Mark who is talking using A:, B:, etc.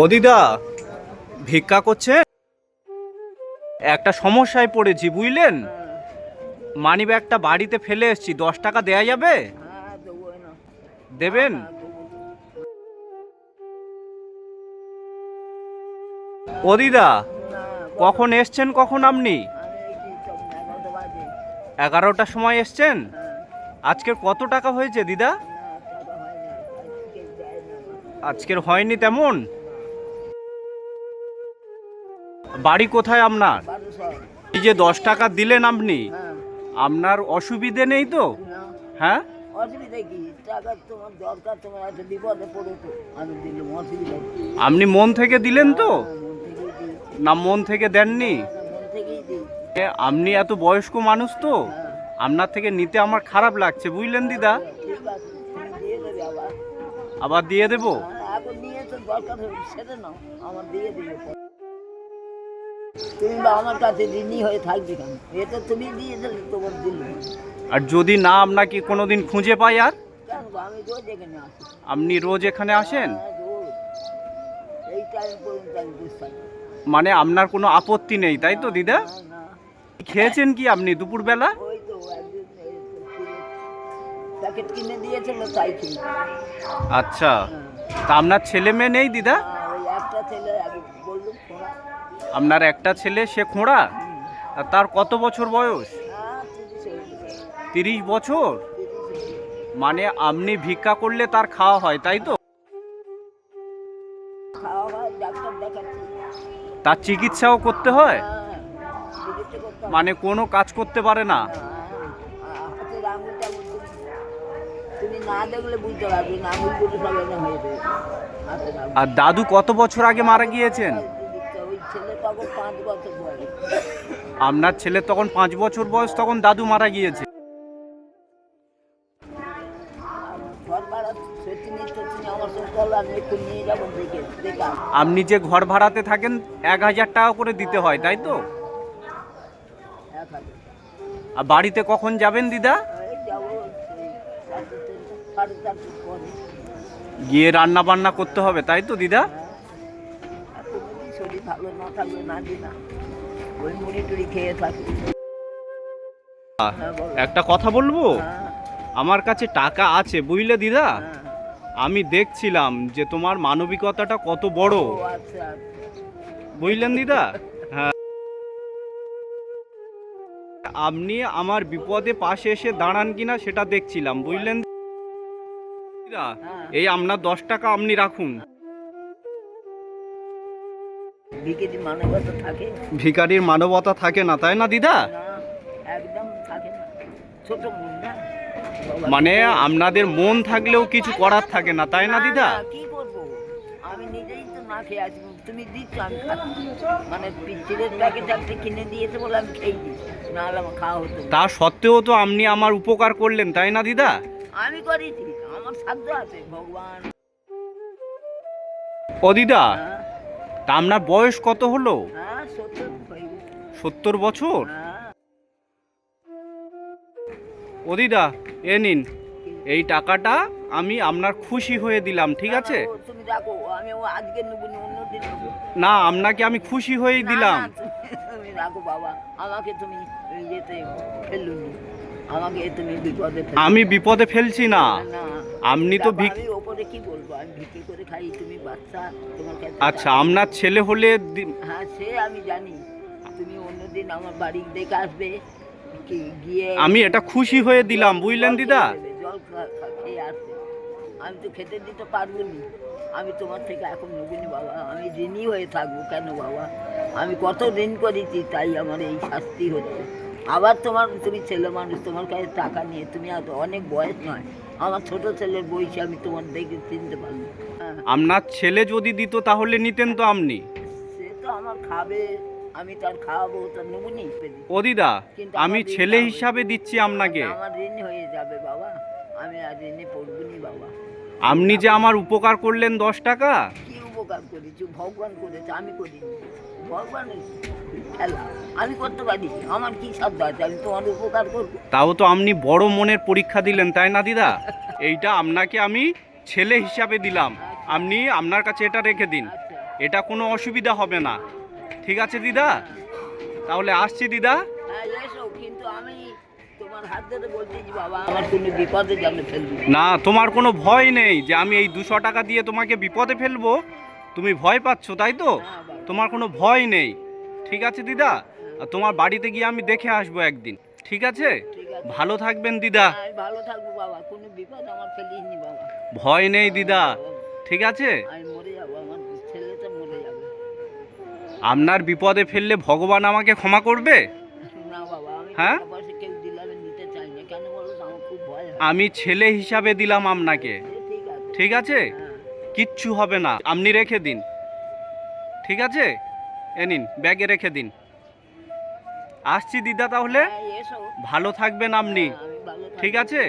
A: ও দিদা, ভিক্ষা করছে? একটা সমস্যায় পড়েছি, বুঝলেন? মানি ব্যাগটা বাড়িতে ফেলে এসছি, দশ টাকা দেয়া যাবে? দেবেন?
B: দেবো।
A: ও দিদা
B: না
A: কখন এসছেন, কখন আপনি? এগারোটার সময় এসছেন? আজকের কত টাকা হয়েছে, দিদা। আজকের হয়নি তেমন? বাড়ি কোথায় আপনার? এই যে দশ টাকা দিলেন আপনি, আপনার অসুবিধে নেই তো? হ্যাঁ? আপনি মন থেকে দিলেন তো? না, মন থেকে দেননি? আপনি এত বয়স্ক মানুষ তো, আপনার থেকে নিতে আমার খারাপ লাগছে, বুঝলেন দিদা?
B: আবার
A: দিয়ে দেব?
B: তুমি বা আমার কাছে ঋণী হয়ে থাকবে কেন? এটা তুমি দিয়ে দিলে তোমার দিল।
A: আর যদি না আপনাকে কোনোদিন খুঁজে পাই আর?
B: কেন গো, আমি রোজ এখানে আসি।
A: আপনি রোজ এখানে আসেন?
B: হ্যাঁ, রোজ। এই টাইম পর্যন্ত আমি বুঝতে পারি
A: মানে আপনার কোনো আপত্তি নেই তাই তো দিদা?
B: না না।
A: খেয়েছেন কি আপনি দুপুরবেলা?
B: ওই তো একদিন প্যাকেট কিনে দিয়েছিল তাই খেয়ে
A: আচ্ছা।
B: হ্যাঁ
A: তা আপনার ছেলে মেয়ে নেই দিদা
B: আর ওই একটা ছেলে আগে বললুম শোনা
A: আপনার একটা ছেলে, সে খোঁড়া? আর তার কত বছর বয়স?
B: তিরিশ
A: বছর। মানে আপনি ভিক্ষা করলে তার খাওয়া হয়, তাই তো? তার চিকিৎসাও করতে হয়। মানে কোনো কাজ করতে পারে না? আর দাদু কত বছর আগে মারা গিয়েছেন?
B: তখন পাঁচ বছর বয়স।
A: আপনার ছেলে তখন পাঁচ বছর বয়স তখন দাদু মারা গিয়েছে। আপনি যে ঘর ভাড়াতে থাকেন এক হাজার টাকা করে দিতে হয় তাই তো? আর বাড়িতে কখন যাবেন দিদা? গিয়ে রান্না বান্না করতে হবে তাই তো দিদা?
B: ভালো না থাকলে না দি না ওই মুড়ি টুড়ি খেয়ে থাকি হ্যাঁ
A: একটা কথা বলব?
B: হ্যাঁ।
A: আমার কাছে টাকা আছে বুঝলে দিদা?
B: হ্যাঁ।
A: আমি দেখছিলাম যে তোমার মানবিকতাটা কত বড়।
B: আচ্ছা
A: বুঝলেন দিদা? হ্যাঁ। আপনি আমার বিপদে পাশে এসে দাঁড়ান কিনা সেটা দেখছিলাম বুঝলেন? দিদা এই আপনার দশ টাকা আপনি রাখুন।
B: বিকেলি মানবতা থাকে?
A: ভিখারির মানবতা থাকে না তাই না দিদা?
B: মন
A: আপনাদের মন থাকলেও কিছু করার থাকে না তাই না দিদা?
B: কি করব আমি নিজেই তো না খেয়ে আছি তুমি দিচ্ছ আমি মানে চিড়ের প্যাকেট একটা কিনে দিয়েছে বলে আমি খেয়ে দিই আমার খাওয়া হতো
A: তা সত্ত্বেও তো আপনি আমার উপকার করলেন তাই না দিদা?
B: আমি করেছি আমার সাধ্য আছে ভগবান।
A: ও দিদা
B: হ্যাঁ।
A: তা আপনার বয়স কত হলো?
B: হ্যাঁ হয়ে।
A: সত্তর বছর?
B: হ্যাঁ।
A: ও দিদা এ নিন। এই টাকাটা আমি আপনার খুশি হয়ে দিলাম ঠিক আছে?
B: না, না,
A: আপনাকে আমি খুশি হয়েই দিলাম। আমি বিপদে ফেলছি না। আপনি তো ভিক-
B: আমি কি বলব? আমি বিক্রি করে খাই তুমি বাচ্চা তোমার কাছে
A: আচ্ছা আপনার ছেলে হলে দি-
B: হ্যাঁ সে আমি জানি। তুমি অন্যদিন আমার বাড়ি দেখে আসবে কি গিয়ে
A: আমি এটা খুশি হয়ে দিলাম বুঝলেন
B: জল
A: দিদা?
B: খেয়ে নেবে, জল খা- খা- খেয়ে আসবে। আমি তো খেতে দিতে পারব নি আমি তোমার থেকে এখন নেবিনি বাবা আমি ঋণই হয়ে থাকব কেন বাবা? আমি কত ঋণ করেছি তাই আমার এই শাস্তি হচ্ছে। আবার তোমার তুমি ছেলে মানুষ তোমার কাছে টাকা নিয়ে তুমি আর অনেক বয়স নয়। আমার ছোট ছেলের বয়সে আমি তোমার দেখে চিনতে হ্যাঁ
A: আপনার ছেলে যদি দিত তাহলে নিতেন তো আপনি?
B: সে তো আমার খাবে আমি তার খাওয়াবো তার নেবুনি।
A: ও দিদা আমি ছেলে হিসাবে দিচ্ছি আপনাকে।
B: আমার ঋণ হয়ে যাবে বাবা। আমি আর ঋণে পড়ব নি বাবা।
A: আপনি যে আমার উপকার করলেন দশ টাকা?
B: কি উপকার করেছি? ভগবান করেছে আমি করিনি। ভগবানের খেলা আমি করতে পারি আমার কি সাধ্য আছে আমি তোমার উপকার করব।
A: তাও তো আপনি বড় মনের পরীক্ষা দিলেন তাই না দিদা? এইটা আপনাকে আমি ছেলে হিসাবে দিলাম। আপনি আপনার কাছে এটা রেখে দিন। এটা কোনো অসুবিধা হবে না। ঠিক আছে দিদা? তাহলে আসছি দিদা।
B: হ্যাঁ কিন্তু আমি না।
A: তোমার কোনো ভয় নেই যে আমি এই দুশো টাকা দিয়ে তোমাকে বিপদে ফেলব। তুমি ভয় পাচ্ছ তাই তো? তোমার কোনো ভয় নেই। ঠিক আছে দিদা? আর তোমার বাড়িতে গিয়ে আমি দেখে আসব একদিন। ঠিক আছে? ভালো থাকবেন দিদা।
B: ভালো থাকব বাবা কোনো বিপদ আমার ফেলিস নি বাবা।
A: ভয় নেই দিদা। ঠিক আছে?
B: আমি মরে যাব আমার ছেলেটা মরে যাবে।
A: আপনার বিপদে ফেললে ভগবান আমাকে ক্ষমা করবে?
B: না বাবা আমি
A: হ্যাঁ?
B: পয়সা কেউ দিলামে নিতে চাই না। কেন বলো তো আমার খুব ভয় হয়।
A: আমি ছেলে হিসাবে দিলাম আপনাকে।
B: ঠিক আছে।
A: ঠিক আছে?
B: হ্যাঁ।
A: কিচ্ছু হবে না। আপনি রেখে দিন। ঠিক আছে? এ নিন ব্যাগে রেখে দিন। আসছি দিদা তাহলে?
B: হ্যাঁ,
A: ভালো থাকবেন আপনি।
B: হ্যাঁ,
A: ঠিক আছে।